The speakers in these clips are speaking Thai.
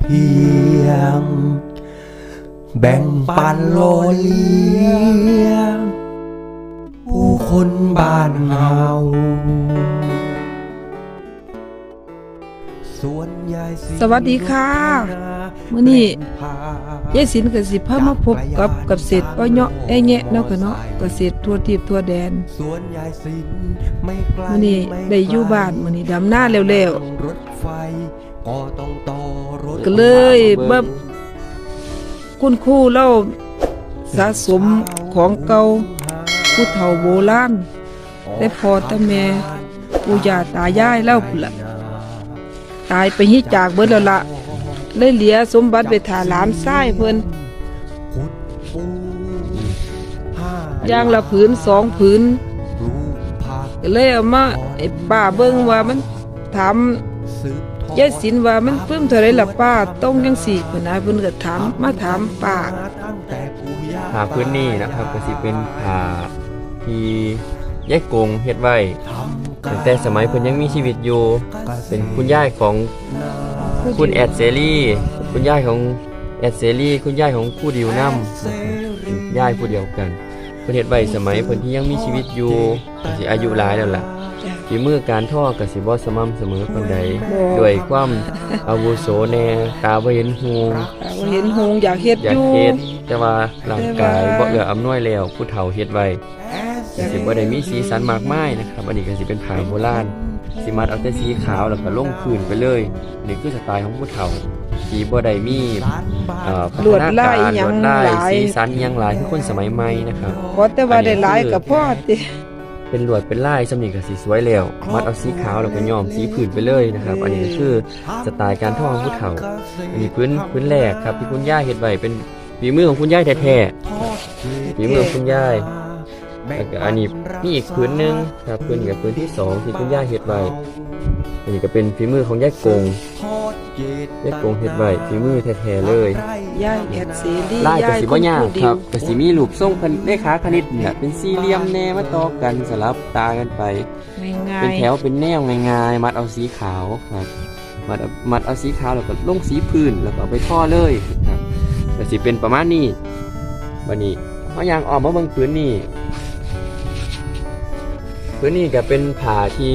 เพียง แบ่งปันโลเลียง ผู้คนบ้านเฮาสวนยายสวัสดีค่ะมื้อนี้ยายสินก็สิพามาพบกับเกษตรอ้อยเนาะแอะแยะเนาะค่ะเนาะเกษตรทั่วทิพย์ทั่วแดนสวนยายสินไม่ไกลมื้อนี้ได้อยู่บ้านมื้อนี้ดำหน้าแล้วรถไฟก็ต้องต่อรถๆ ก็เลยบ่คุณครูเราสะสมของเก่าผู้เฒ่าโบราณแต่พอแต่แม่ปู่ย่าตายายเล่าพุ่นล่ะตายไปฮิจากเบิดแล้วล่ะเลยเหลือสมบัติไปถาหลานชายเพิ่นขุดปูห้าอย่างละผืนสองผืนปลูกผักก็เลยเอามาไอ้ป้าเบิ่งว่ามันถามสืบทอด ยายสินว่ามันปึ้มเท่าไรล่ะป้าต้องจังสี่เพิ่นนายเพิ่นก็ถามมาถามป้าตั้าผาพื้นนี่นะครับก็สิเป็นผาที่ยายกงเฮ็ดไว้ตั้งแต่สมัยเพิ่นยังมีชีวิตอยู่ เป็นคุณยายของคุณแอดเซรี่คุณยายของแอดเซรี่คุณยายของผู้ดิวนํเป็นยายผู้เดียวกันเพิ่นเฮ็ดไว้สมัยเพิ่นที่ยังมีชีวิตอยู่ก็สิอายุหลายแล้วล่ะ ฝีมือการท่อก็สิบ่สม่ำเสมอปานใดด้วยความอาวุโสแน่ตาบ่เห็นหูป้าว่าเห็นหงส์อยากเฮ็ดอยาอกยู่ เฮ็ดแต่ว่าร่างกายแต่บ่ว่าเอื้ออำนวยแล้วผู้เฒ่าเฮ็ดไว้ก็สิบ่ได้มีสีสันมากมายนะครับ อันนี้ก็สิเป็นผ้าโบราณสิมัดเอาแต่สีขาวแล้วก็ลงพื้นไปเลยอันนี่คือสไตล์ของผู้เฒ่าที่บ่ได้มีเอ่อพัฒลวดนาลายการหยัลงวดลายหลาย สีสันอิหยังหลายคือคนสมัยใหม่นะครับ ขอแต่ว่าได้หลายก็พอติ เป็นลวดเป็นลายสำนีก็สีสวยแล้วมัดเอาสีขาวแล้วก็ย้อมสีผืนไปเลยนะครับ อันนี้คือสไตล์การท่องผู้เฒ่าอันนี้พื้นพื้นแรกครับที่คุณย่าเฮ็ดไว้เป็นฝีมือของคุณย่าแท้ๆฝีมือของคุณย่าแล้วก็อันนี้นี่อีกพื้นหนึงครับพื้นกับพื้นที่สองที่คุณย่าเฮ็ดไว้อันนี้ก็เป็นฝีมือของย่ากง ย่ากงเฮ็ดไว้ฝีมือแท้ๆเลยยายแอดเสรีลายก็สิบ่ยากนผู้ครับดิวก็สิมีรูปทรงคณิตเลขาคณิตเนี่ยเป็นสี่เหลี่ยมแน่มาต่อกันสลับตากันไป ง่ายเป็นแถวเป็นแนวง่ายๆ มัดเอาสีขาวครับมัดเอามัดเอาสีขาวแล้วก็ลงสีพื้นแล้วก็เอาไปท่อเลยครับแต่สิเป็นประมาณนี้วันนี้เขายางออกมาเบิ่งพื้นนี่พื้นนี่ก็เป็นผ้าที่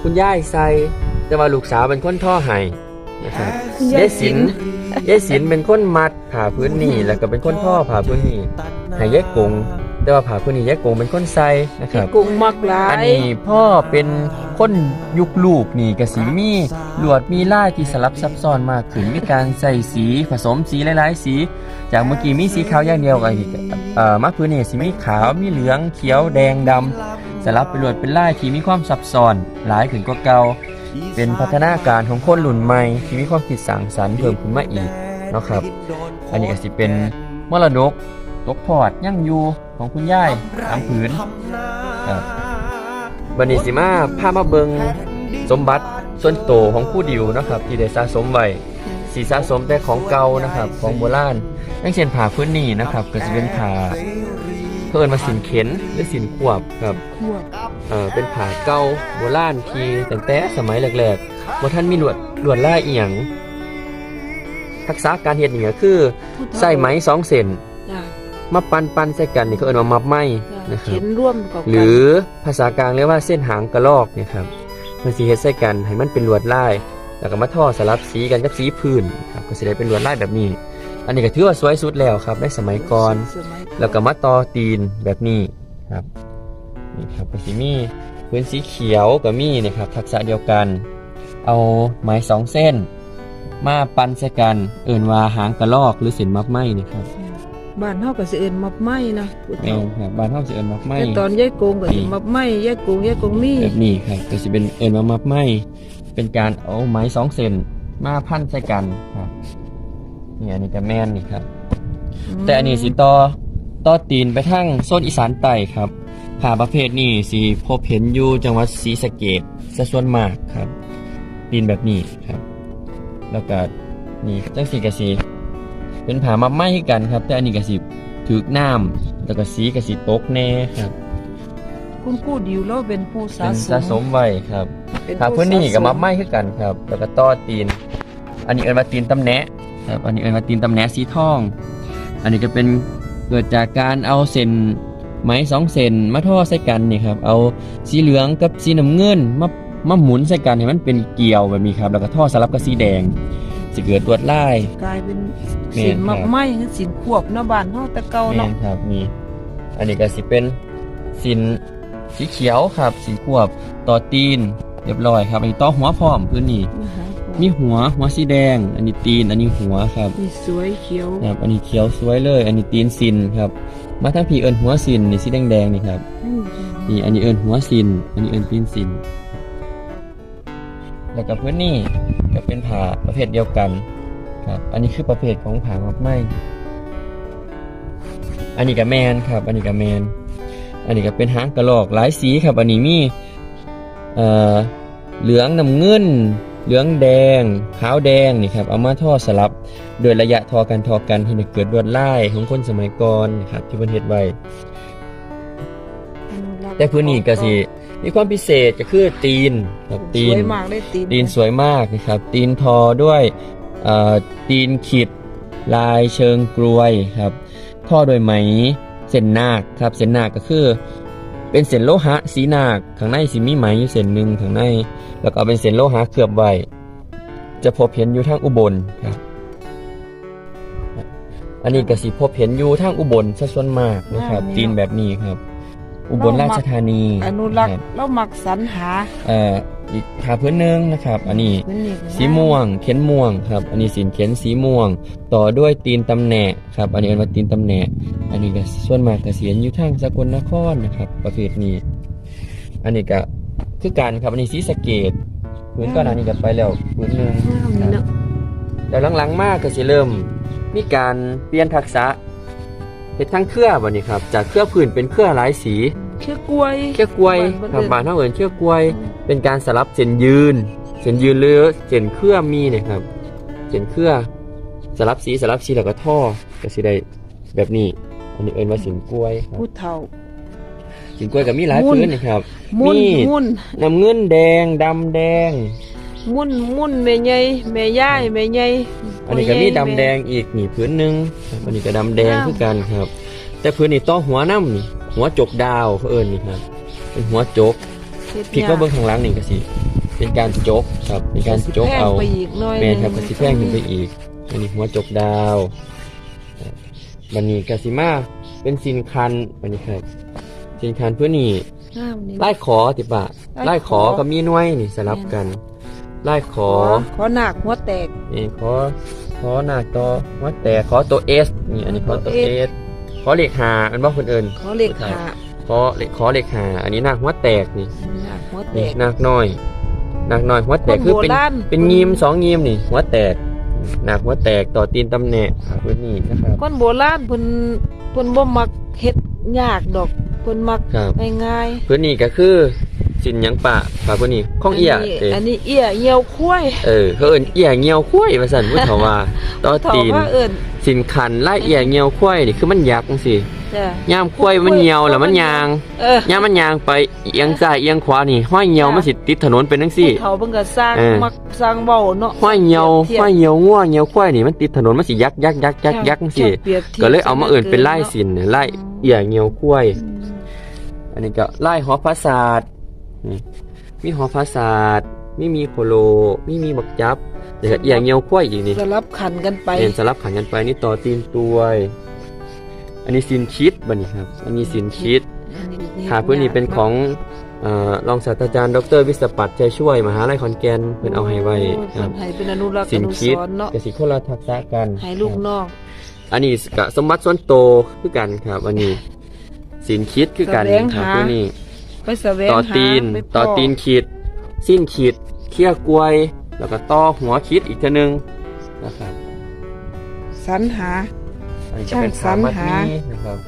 คุณย่ายใส่แต่ว่าลูกสาวเป็นคนท่อให้ นะครับๆคุณยายายสิสินนยายสินเป็นคนมัดผ้าพื้นนี่แล้วก็เป็นคนท่อผ้าพื้นนี่ให้ยายกงแต่ว่าผ้าพื้นนี่ยายกงเป็นคนใส่นะครับกุ้งมักหลาอันยนี้พ่อเป็นคนยุคลูกนี่กสีมีลวดมีลายที่สลับซับซ้อนมากขึ้นมีการใส่สีผสมสีหลายๆสี จากเมื่อกี้มีสีขาวอย่างเดียวกันเอ่อมาพื้นนี่สีมีขาวมีเหลืองเขียวแดงดำสลับเป็นลวดเป็นลายที่มีความซับซ้อนหลายขึ้นกว่าเก่า เป็นพัฒนาการของคนรุ่นใหม่ที่มีความคิดสร้างสรรค์เพิ่มขึ้นมาอีกเนาะครับ อันนี้ก็สิเป็นมรดกตกทอดยั่งอยู่ของคุณยายตามผืนครับบันนี้สิมาพามาเบิงสมบัติส่วนโตของผู้ดิวนะครับ ที่ได้สะสมไว้สีสะสมแต่ของเก่านะครับ ของโบราณอย่างเช่นผ้าพื้นนี่นะครับ ก็จะเป็นผ้า เพิ่นมาสินเข็นหรือสินขวบครับควบเออเป็นผ้าเก่าโบราณที่ตั้งแต่สมัยแรกๆบ่ท่านมีลวดลวดลายอีหยังทักษะการเฮ็ดนี่ก็คือใส่ไหมสองเส้นจ้ะมาปั้นปั้นๆใส่กันนี่เขาเอิ้นว่ามับไหมจ้ะนะครัเขียบนร่วมกับกันหรือภาษากลางเรียกว่าเส้นหางกระลอกเนี่ยครับมันสีเฮ็ดใส่กันให้มันเป็นลวดลาย แล้วก็มาท่อสลับสีกันกับสีพื้นครับก็สิได้เป็นลวดลายแบบนี้ อันนี้ก็ถือว่าสวยสุดแล้วครับในสมัยก่อนสมัยก่อน แล้วก็มาต่อตีนแบบนี้ครับนี่ครับก็สิมีพื้นสีเขียวก็มีนะครับทักษะเดียวกัน เอาไม้สองเส้น มาปั้นใส่กัน เอิ่นว่าหางกระลอกหรือเส้นมับไหมนี่ครับบ้านเฮาก็สิเอิ้นมับไม้นะผู้แม่เฒ่านครับบ้านเฮาสิเอิ้นมับไหมแต่ตอนยายโกงก็สิมับไม้ยายโกงยายโกงมีแบบนี้ครับก็จะเป็นเอินมามับไหมเป็นการเอาไม้สองเซนมาพันใส่กันครับ นี่อันนี้ก็แม่นนี่ครับ แต่อันนี้สิต่อต่อตีนไปทั้งโซนอีสานใต้ครับผ่าประเภทนี้สิพบเห็นอยู่จังหวัดศรีสะเกดซะส่วนมากครับ ตีนแบบนี้ครับ แล้วก็นี่จังสีกะสีเป็นผ่ามับไหมคือกันครับ แต่อันนี้กะสีถือน้ำแล้วก็สีกะสีตกแน่ครับคุณครูดิวเราเป็นผู้สะเป็นสสะสมมไว้ครับเป็นถ้าผู้เพื่อนนี่สะสกับมับไม้คือกันครับ แล้วก็ต่อตีน อันนี้เอิ้นว่าตีนตำแหนะ ครับ อันนี้เอิ้นว่าตีนตำแหนะสีทอง อันนี้ก็เป็นเกิดจากการเอาเส้นไหมสองเส้นมาทอใส่กันนี่ครับ เอาสีเหลืองกับสีน้ำเงินมามาหมุนใส่กันให้มันเป็นเกลียวแบบนี้ครับ แล้วก็ทอสลับกับสีแดงจะเกิดลวดลายกลายเป็นแม่นสินครับมักไม้คือสินควบเนาะบ้านเฮาแต่เก่าแม่เนาะนครับนี่อันนี้ก็สิเป็นสินสีเขียวครับ สีขวบต่อตีนเรียบร้อยครับอันนี้ต่อหัวพร้อมพื้นนี่ มาหาพ่อมีหัวหัวสีแดง อันนี้ตีน อันนี้หัวครับนี่สวยเขียวครับ อันนี้เขียวสวยเลย อันนี้ตีนซินครับ มาทั้งพี่เอิญหัวซินนี่สีแดงแดงๆนี่ครับอืมนี่อันนี้เอิญหัวซิน อันนี้เอิญตีนซิน แล้วก็พื้นนี่ก็เป็นผ้าประเภทเดียวกันครับ อันนี้คือประเภทของผ้ามักไหมอันนี้ก็แมนครับ อันนี้ก็แมน อันนี้ก็เป็นหางกระรอกหลายสีครับ อันนี้มีเอ่อเหลืองน้ำเงิน เหลืองแดง ขาวแดงนี่ครับเอามาทอสลับ โดยระยะทอกันทอกันที่เกิดลวดลายของคนสมัยก่อนนะครับที่เพิ่นเฮ็ดไว้อนุรักษ์แต่พื้นนี้ก็สิมีความพิเศษก็คือตีนครับตีสนวยมากเลยตีนตีนสวยมากนะครับ ตีนทอด้วยเอ่อตีนขีดลายเชิงกลวยครับทอโดยไหมเส้นนาคครับเส้นนาคก็คือ เป็นเส้นโลหะสีนาคข้างในสิมีไหมอยู่เส้นหนึ่งข้างใน แล้วก็เอาเป็นเส้นโลหะเคลือบไว้จะพบเห็นอยู่ทางอุบลครับ อันนี้ก็สิพบเห็นอยู่ทางอุบลซะส่วนมากนะครับตีนแบบนี้ครับ อุบลราชธานีอนุรักคษ์บเรามักสรรหา เอ่อ อีกทาพื้นหนึงนะครับ อันนี้พื้นนี่ก็สีม่วง เข็นม่วงครับ อันนี้สินเข็นสีม่วง ต่อด้วยตีนตำแหน่ครับ อันนี้เรียกว่าตีนตำแหน่อันนี้ก็ส่วนมากก็เสียนอยู่ทางสกลนครนะครับ ประเภทนี้ อันนี้ก็คือการครับ อันนี้สีสะเกตพื้นก่อนอันนี้ก็ไปแล้วพื้นหนึงงามนี่เนาะแล้วหลังๆมากก็สิเริ่ม มีการเปลี่ยนทักษะเฮ็ดทั้งเครือบัดนี้ครับ จากเครือพื้นเป็นเครือหลายสี เชือกกล้วยเชือกกล้วยครับบ้านเท่าเอินเชือกกล้วย เป็นการสลับเส้นยืน เส้นยืนหรือเส้นเครือมีเนี่ยครับเส้นเครือสลับสีสลับสีแล้วก็ท่อก็สิได้แบบนี้ อันนี้เอินว่าสินกล้วยครับผู้เฒ่าสินกล้วยก็มีหลายมุ่นพื้นนะครับมุ่นนี่มุ่นน้ำเงินแดงดำแดงมุ่นมุ่นแม่ใหญ่แม่ย่ายแม่ใหญ่อันนี้ก็มีดำแดงอีกนี่พื้นหนึ่งครับอันนี้ก็ดำแดงคือกันครับ แต่พื้นนี่ต่อหัวน้ำนี่ หัวจกดาวเขาเอิญนี่ครับเป็นหัวจกเฮ็ดพี่ก็เบิ้งข้างหล่างนี่ก็สิเป็นการจกครับเป็นการจกเอาสิแพงไปอีกหน่อยแม่นครับก็สิแพงขึ้นไปอีกอันนี้หัวจกดาวบันนี้กสิมาเป็นสินคันบันนี้ครับสินคันเพื่อนี่งามนี่ไล่ขอติบะไล่ไล่ขขออกับมีหน่วยนี่สลับกันไล่ขขออขอหนักหัวแตกนี่ขอขอหน้าต่อหัวแต่ขอตัวเอสนี่อันนี้ขอตัวตัวเอ S ส ขอเลขหาอันว่าคนอื่นขอเลขหาขอเลขขอเลขหาอันนี้หน้าหัวแตกนี่หนักหัวแตนี่กหนักน้อยหนักน้อยหัวแตกคนคือเป็นโบราณเป็นงีมสองงีมนี่หัวแตกหนักหัวแตกต่อตีนตำแหน่งครับพื้นนี่นะครับคนโบราณเพิ่นเพิ่นบ่มักเฮ็ดยากดอกเพิ่นมักครับง่ายพื้นนี่ก็คือ สินหยังปะครับพื้นนี่ๆข้องเอียนนี้เด้อันนี้เอียเหี่ยวคุ้ยเออเขาเอิ้นเอียเงียวคุ้ยว่าซั่นผู้เฒ่าว่าต่อเฒ่าตีน ว่าเอิ้นสินคันไล่เอียเงียวคุ้ยนี่คือมันยักจังซี่จ้ะ ย่ามคุ้ยมันเหี่ยวแล้วมันยางเออย่ามมันยางไปเอียงซ้ายเอียงขวานี่ห้อยเหี่ยวมันสิติดถนนเป็นจังซี่ผู้เฒ่าเพิ่นก็สร้างเออ มักสร้างเว้าเนาะห้อยเหี่ยวเทีบห้อยเหี่ยวงัวเหี่ยวควายนี่มันติดถนนมันสิยักยักยักยักยักจังซี่ ปรีบทียบก็เลยเอามาเอิ่นเป็นไล่สินเนี่ยไล่เอียเงียวกล้วยอืมอันนี้ก็ไล่หอพระศาสตร์นี่ มีหอพระศาสตร์มีมีโคโลมีมีบักจับเดี๋ยวก็เอียเงียวกล้วยอีกนี่สลับขันกันไปเรียนสลับขันกันไปนี่ต่อตีนตัวยอันนี้สินคิดบัดนี้ครับ อันนี้สินคิดหาพื้นนี้เป็นของเอ่อรองศาสตราจารย์ ดร วิศปัตย์ใจช่วย มหาลัยขอนแก่นเพิ่นเอาให้ไว้โอ้ครับเพิ่นให้เป็นอนุรักษ์สิอนนุคิดสรณ์เนาะกับสิคนละทักษะกันให้ลูกน้องอันนี้กะสมบัติส่วนโตวคือกันครับ อันนี้สินคิดคือกันแสวงครับหาตัวนี้ ไปแสวงต่อหาตีนไปต่อพ่ตีนขีด สิ้นขีดเคี่ยกล้วย แล้วก็ต่อหัวคิดอีกเทีนึงนะครับสรรหา อันนี้จะเป็นช่างสรผารมัดหามีนะครับ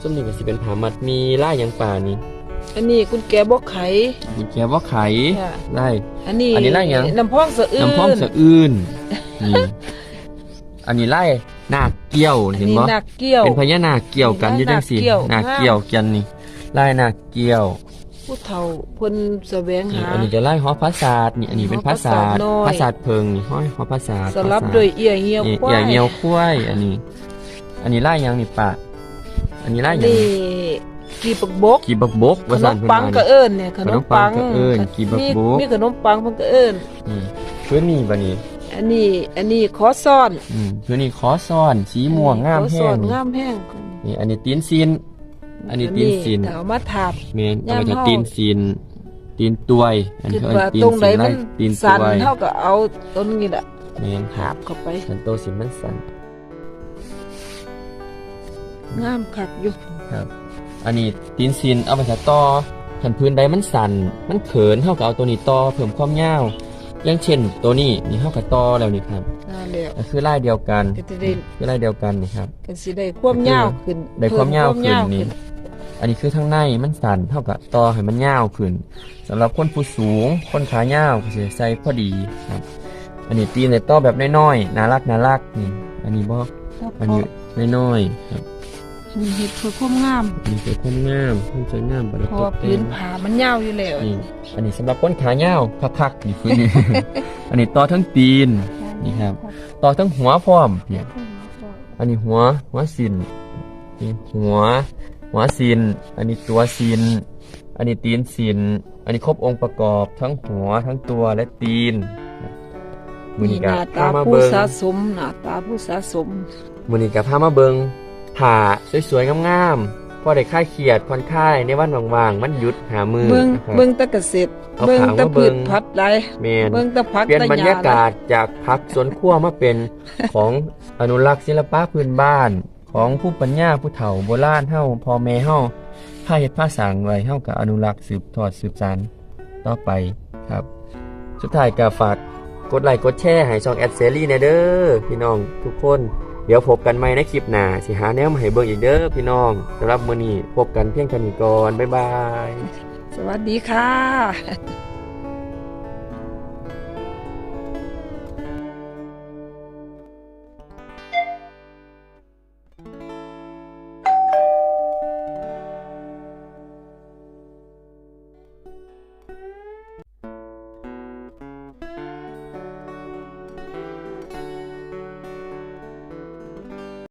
ส้มนี่ก็สิเป็นผามัดมีล่ายยังป่านี่อันนี้กุญแจบ่ไข มีแกว่าไข่ค่ะไล่อันนี้อันนี้ไล่หยัง น้ำพองสะอื้นน้ำพองสะอื้นนี่อันนี้ไล่นาคเกี้ยวอันเห็นนี้บ่นักเกี่ยว เป็นพญานาคเกี่ยวกันมีอยู่จังสี่นาคเกี่ยวนาคเกี่ยวกันนี่ ลายนาคเกี่ยวผู้เฒ่าเพิ่นแสวงนี่หา อันนี้จะลายหอพระศาสตร์นี่อันนี้เป็นพระศาสตร์หอพพระระศาศาสสตตร์ร์เพิงนี่ห้อยหอพระศาสตร์สลับพระศาสตร์ ด้วยเอี้ยเหี่ยวนี่ควาเอี่ยเงียวยควายอันนี้ อันนี้ลายหยังนี่ปะ อันนี้ลายหยังนี่กีบักบกกีบักบกขว่านซั่นมเพิ่นปังว่าก็นี่เอิ้นเนี่ยขนขนมมปัปังงก็เอิ้นกีบักมีบกมีขนมปังเพิ่นก็เอิ้นอืมพื้นนี่บัดนี้อันนี้อันนี้ขอซ่อนอืมพื้นนี่ขอซ้อน สีม่วงงามขอแห้ซ่องนงามแห้งนี่อันนี้ตีนซีน อันนี้ตีนซีนถ้าเอามาทาบแม่นเอายามไปจะเฮาตีนซีนตีนตวย อันคินี้ดเขาเอิ้ว่านตีนตรงไหนซีนมัไล่นตีนตสั่นวยเท่ากับเอาต้นนี้แหละแม่นคทารับบเข้าไปสันโตสินมันสันงามคักอยู่ครับ อันนี้ตีนซีนเอาไปจะต่อหันพื้นใดมันสั่นมันเขินเท่ากับเอาตัวนี้ต่อเพิ่มความยาวอย่างเช่นตัวนี้นี่เท่ากับต่อแล้วนี่ครับนั่นแหละก็คือลายเดียวกันก็จะได้คือลายเดียวกันนี่ครับก็สิได้ความยาวขึ้นได้ความยาวเพิ่ขึ้นนี่ อันนี้คือข้างในมันสั่นเท่ากับต่อให้มันยาวขึ้นสำหรับคนผู้สูง คนขายาวก็จะใส่พอดีครับอันนี้ตีนในต่อแบบน้อยๆน่ารักน่ารักนี่ อันนี้บอกอันนี้น้อยๆครับอันนี้เฮ็ดเพื่อความงามอันนี้เป็นความงามความสวยงามประดับเพราะตว่ากแต่พื้นงผามันยาวอยู่แล้วนี่อันนี้สำหรับคนขายาวคักๆนี่คือนี่อันนี้ต่อทั้งตีนนี่ครับ ต่อทั้งหัวพร้อมเนี่ยอันนี้หัวหัวสินนี่หัว หัวสินอันนี้ตัวสินอันนี้ตีนสินอันนี้ครบองค์ประกอบทั้งหัวทั้งตัวและตีนมือนี่นี้หกับน้าตาพามาผู้เบิงสะสมหน้าตาผู้สะสมมือนี้กับพามาเบิงผ่าสวยๆงามๆพอได้ค่ายเขียดผ่อนคลายในวันว่างๆมันหยุดหามือเบิ่งนะครับเบิ่งแตะเกษตรเอาเบิ่งขางแตะมาเบิ่พืชงพัดไรเมนเบิ่งแตะผักเปลี่ยนตะบรรหยากาศจากพักสวนครัวมาเป็นของอนุรักษ์ศิลปะพื้นบ้าน ของผู้ปัญญาผู้เฒ่าโบราณเฮาพ่อแม่เฮาผ้าเฮ็ดผ้าสางไว้เฮากับอนุรักษ์สืบทอดสืบสานต่อไปครับ สุดท้ายก็ฝากกดไลค์กดแชร์ให้ช่องแอดเซรี่แน่เด้อพี่น้องทุกคน เดี๋ยวพบกันใหม่ในคลิปหน้าสิหาแนวมาให้เบิ่งอีกเด้อพี่น้องสำหรับมื้อนี้พบกันเพียงเท่านี้ก่อนบ๊ายบาย สวัสดีค่ะ